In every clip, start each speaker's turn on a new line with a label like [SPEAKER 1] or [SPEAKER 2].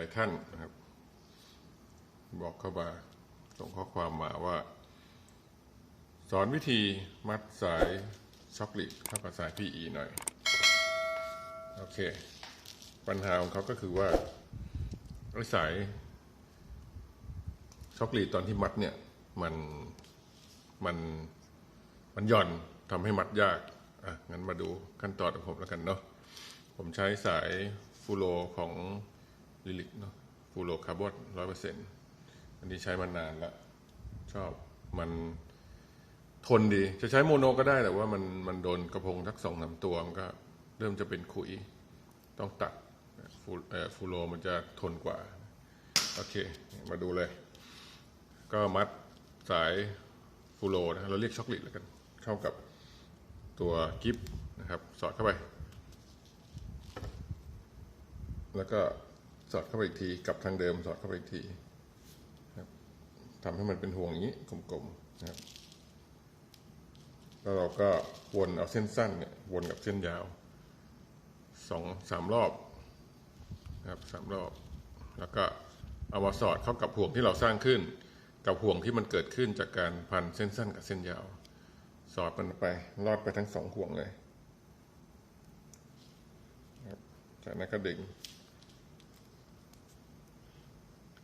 [SPEAKER 1] ลาย ๆ ท่านนะครับ บอกเข้ามาส่งข้อความมาว่า สอนวิธีมัดสายช็อกลิตเข้ากับสาย PE หน่อย โอเค ปัญหาของเขาก็คือว่าไอ้สายช็อกลิตตอนที่มัดเนี่ย มันมันมันหย่อนทำให้มัดยาก อะ งั้นมาดูขั้นตอนของผมแล้วกันเนาะ ผมใช้สายฟูโรของ ลิลิกเนาะฟูโรคาร์บอนร้อยเปอร์เซ็นต์อันนี้ใช้มานานล้วชอบมันทนดี จะใช้โมโนก็ได้แต่ว่ามันมันโดนกระพงทักสองสามตัวมันก็เริ่มจะเป็นขุย ต้องตัดฟูเอ่อฟูโรมันจะทนกว่า โอเค มาดูเลย ก็มัดสายฟูโรนะเราเรียกช็อกลิตแล้วกัน เข้ากับตัวกิฟนะครับ สอดเข้าไป แล้วก็ สอดเข้าไปอีกทีกับทางเดิมสอดเข้าไปอีกทีครับทำให้มันเป็นห่วงอย่างนี้กลมๆนะครับ แล้วเราก็วนเอาเส้นสั้นเนี่ยวนกับเส้นยาวสองสามรอบนะครับสามรอบ แล้วก็เอามาสอดเข้ากับห่วงที่เราสร้างขึ้น กับห่วงที่มันเกิดขึ้นจากการพันเส้นสั้นกับเส้นยาว สอดมันไปลอดไปทั้งสองห่วงเลยจากนั้นก็ดึง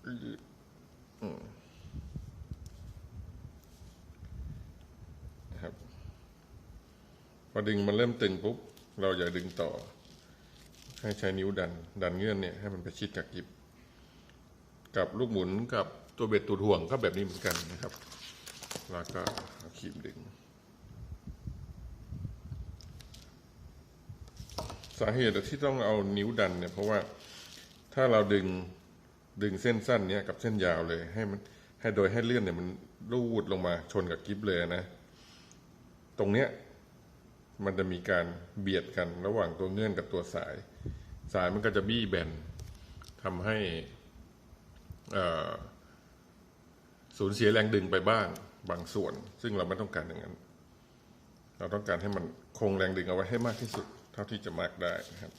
[SPEAKER 1] นะครับ พอดึงมันเริ่มตึงปุ๊บ เราอย่าดึงต่อ ให้ใช้นิ้วดัน ดันเงื่อนเนี่ยให้มันไปชิดกับกิบ กับลูกหมุนกับตัวเบ็ดตูดห่วงก็แบบนี้เหมือนกันนะครับ แล้วก็เขีมดึง สาเหตุที่ต้องเอานิ้วดันเนี่ยเพราะว่าถ้าเราดึง ดึงเส้นสั้นเนี้ยกับเส้นยาวเลยให้มันให้โดยให้เลื่อนเนี่ยมันรูดลงมาชนกับกิฟเลยนะ ตรงเนี้ยมันจะมีการเบียดกันระหว่างตัวเงื่อนกับตัวสาย สายมันก็จะบี้แบนทำให้สูญเสียแรงดึงไปบ้างบางส่วน ซึ่งเราไม่ต้องการอย่างนั้น เราต้องการให้มันคงแรงดึงเอาไว้ให้มากที่สุด เท่าที่จะมากได้นะครับ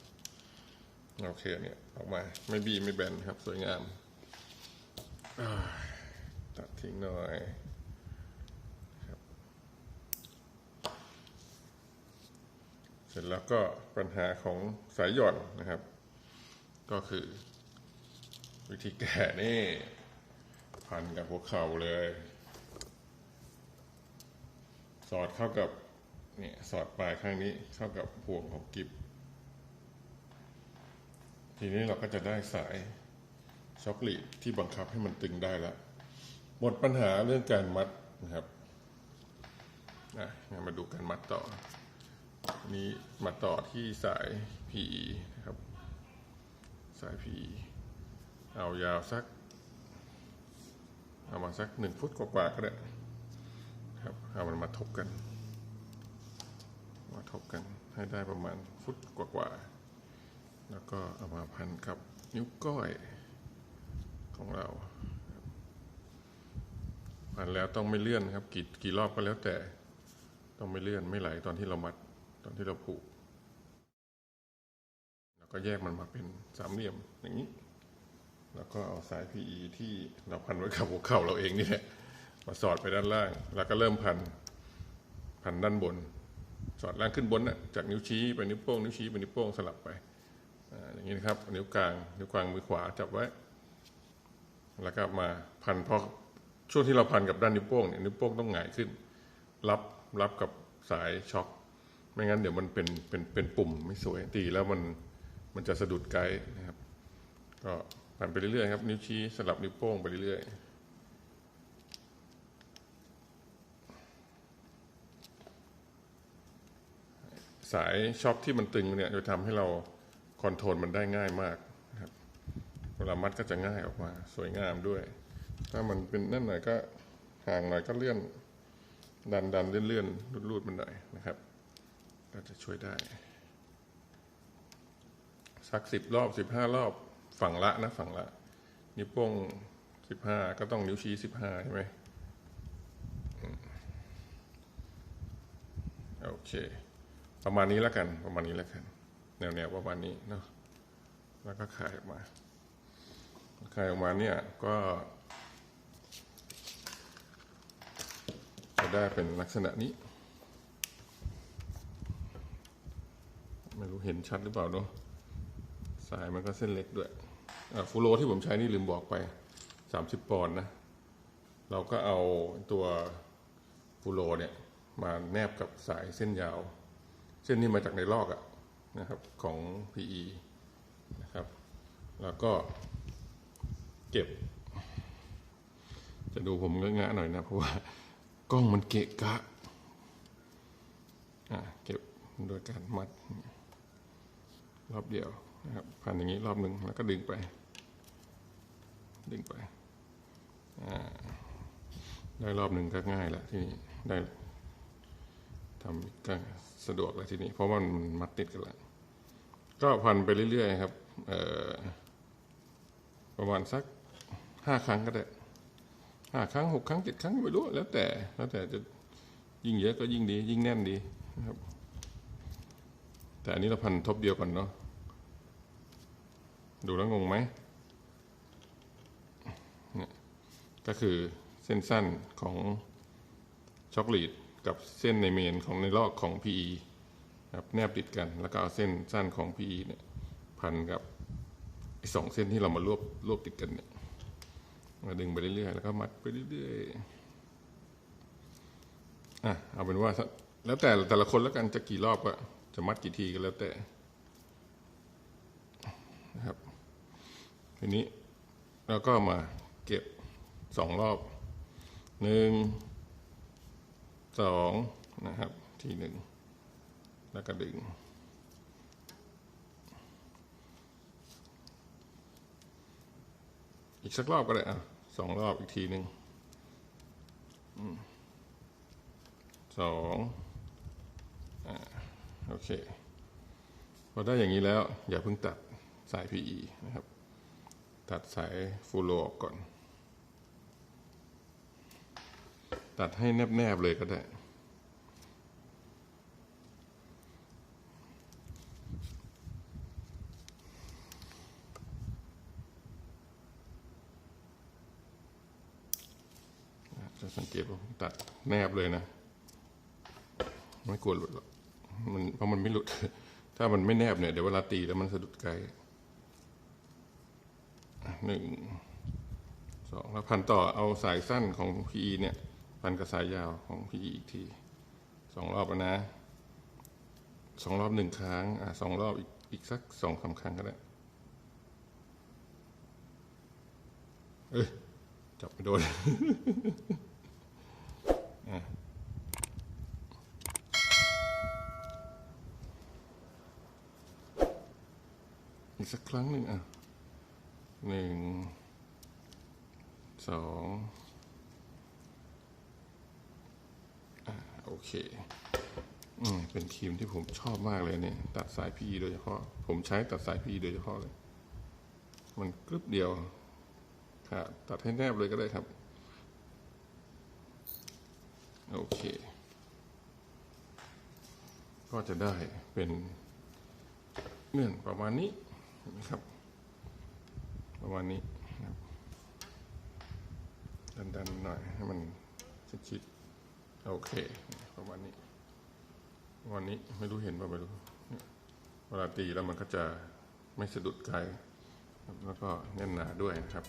[SPEAKER 1] โอเคเนี่ยออกมาไม่บีไม่แบนครับ สวยงามตัดทิ้งหน่อยเสร็จแล้วก็ปัญหาของสายหย่อนนะครับ ก็คือ วิธีแก้นี่ พันกับหัวเข่าเลย สอดเข้ากับเนี่ยสอดปลายข้างนี้เข้ากับห่วงของกิบ ทีนี้เราก็จะได้สายช็อคลีดที่บังคับให้มันตึงได้แล้วหมดปัญหาเรื่องการมัดนะครับอะงั้นมาดูการมัดต่อ นี้มาต่อที่สาย PE นะครับ สาย PE เอายาวสัก เอามาสักหนึ่งฟุตกว่าๆก็ได้ครับเอามันมาทบกัน มาทบกันให้ได้ประมาณฟุตกว่าๆ แล้วก็เอามาพันกับนิ้วก้อยของเราพันแล้วต้องไม่เลื่อนครับ กี่กี่รอบก็แล้วแต่ ต้องไม่เลื่อนไม่ไหลตอนที่เรามัดตอนที่เราผูก แล้วก็แยกมันมาเป็นสามเหลี่ยมอย่างนี้ แล้วก็เอาสาย PE ที่เราพันไว้กับหัวเข่าเราเองนี่แหละมาสอดไปด้านล่าง แล้วก็เริ่มพันพันด้านบน สอดล่างขึ้นบนน่ะจากนิ้วชี้ไปนิ้วโป้งนิ้วชี้ไปนิ้วโป้งสลับไป อย่างนี้นะครับนิ้วกลางนิ้วกลางมือขวาจับไว้ แล้วก็มาพันพอช่วงที่เราพันกับด้านนิ้วโป้งเนี่ยนิ้วโป้งต้องหงายขึ้น รับรับกับสายช็อคไม่งั้นเดี๋ยวมันเป็นเป็นเป็นปุ่มไม่สวยตีแล้วมันมันจะสะดุดไกด์นะครับ ก็พันไปเรื่อยๆครับ นิ้วชี้สลับนิ้วโป้งไปเรื่อยๆสายช็อคที่มันตึงเนี่ยจะทำให้เรา คอนโทรลมันได้ง่ายมากนะครับเวลามัดก็จะง่ายออกมา สวยงามด้วย ถ้ามันเป็นนั่นหน่อยก็ห่างหน่อยก็เลื่อน ดันดันเลื่อนเลื่อนรูดรูดมันหน่อยนะครับ ก็จะช่วยได้ สักสิบรอบสิบห้ารอบฝั่งละนะฝั่งละ นิ้วโป้งสิบห้าก็ต้องนิ้วชี้สิบห้าใช่ไหมอืมโอเค ประมาณนี้แล้วกัน ประมาณนี้แล้วกัน แนววๆประมาณนี้เนาะแล้วก็ขายออกมาคลายออกมาเนี่ยก็ จะได้เป็นลักษณะนี้ ไม่รู้เห็นชัดหรือเปล่าเนาะสายมันก็เส้นเล็กด้วยฟูโรที่ผมใช้นี่ลืมบอกไป 30 ปอนด์นะ เราก็เอาตัวฟูโรเนี่ย มาแนบกับสายเส้นยาว เส้นนี้มาจากในลอกอะ นะครับของ PE นะครับ แล้วก็เก็บ จะดูผมเงอะๆหน่อยนะ เพราะว่ากล้องมันเกะกะอะเก็บโดยการมัด รอบเดียวนะครับพันอย่างนี้รอบหนึ่งแล้วก็ดึงไป ดึงไปอ่าได้รอบหนึ่งก็ง่ายแล้วที่นี่ได้ทำก็สะดวกแล้วทีนี้ เพราะว่ามันมัดติดกันแล้ว ก็พันไปเรื่อยๆครับประมาณสักห้าครั้งก็ได้ห้าครั้งหกครั้งเจ็ดครั้งไม่รู้แล้วแต่แล้วแต่จะยิ่งเยอะก็ยิ่งดี ยิ่งแน่นดีนะครับ แต่อันนี้เราพันทบเดียวก่อนเนาะดูแล้วงงไหมเนี่ยก็คือเส้นสั้นของช็อกโกแลตกับเส้นในเมนของในลอกของ PE ครับแนบติดกันแล้วก็เอาเส้นสั้นของ PE เนี่ยพันกับไอ้สองเส้นที่เรามารวบรวบติดกันเนี่ยมาดึงไปเรื่อยๆแล้วก็มัดไปเรื่อยๆอะเอาเป็นว่าแล้วแต่แต่ละคนแล้วกันจะกี่รอบก็จะมัดกี่ทีก็แล้วแต่นะครับทีนี้เราก็มาเก็บสองรอบหนึ่งสองนะครับ ทีหนึ่ง แล้วก็ดึง อีกสักรอบก็ได้อะสองรอบอีกทีหนึ่งสองอโอเค พอได้อย่างนี้แล้ว อย่าเพิ่งตัดสาย PE นะครับ ตัดสายฟูโรออกก่อน ตัดให้แนบ ๆ เลยก็ได้ จะสังเกตว่าผมตัดแนบเลยนะ ไม่กลัวหลุดหรอกมันเพราะมันไม่หลุด ถ้ามันไม่แนบเนี่ยเดี๋ยวเวลาตีแล้วมันสะดุดไกลหนึ่งสองแล้วพันต่อเอาสายสั้นของ PE เนี่ย พันกับสายยาวของ PE อีกทีสองรอบนะสองรอบหนึ่งครั้ง อะสองรอบอีกอีกสักสองสามครั้งก็ได้ เอ้ยจับไม่โดน อีกสักครั้งหนึ่งอะหนึ่งสองอะโอเคอืมเป็นครีมที่ผมชอบมากเลยเนี่ย ตัดสายพีโดยเฉพาะ ผมใช้ตัดสายพีโดยเฉพาะเลย มันกรึบเดียวค่ะตัดให้แนบเลยก็ได้ครับ โอเค ก็จะได้เป็นเงื่อนประมาณนี้ นะครับ ประมาณนี้นะครับดันๆหน่อยให้มันชิดๆโอเค ประมาณนี้วันนี้ไม่รู้เห็นป่ะไม่รู้เวลาตีแล้วมันก็จะไม่สะดุดไกลแล้วก็แน่นหนาด้วยนะครับ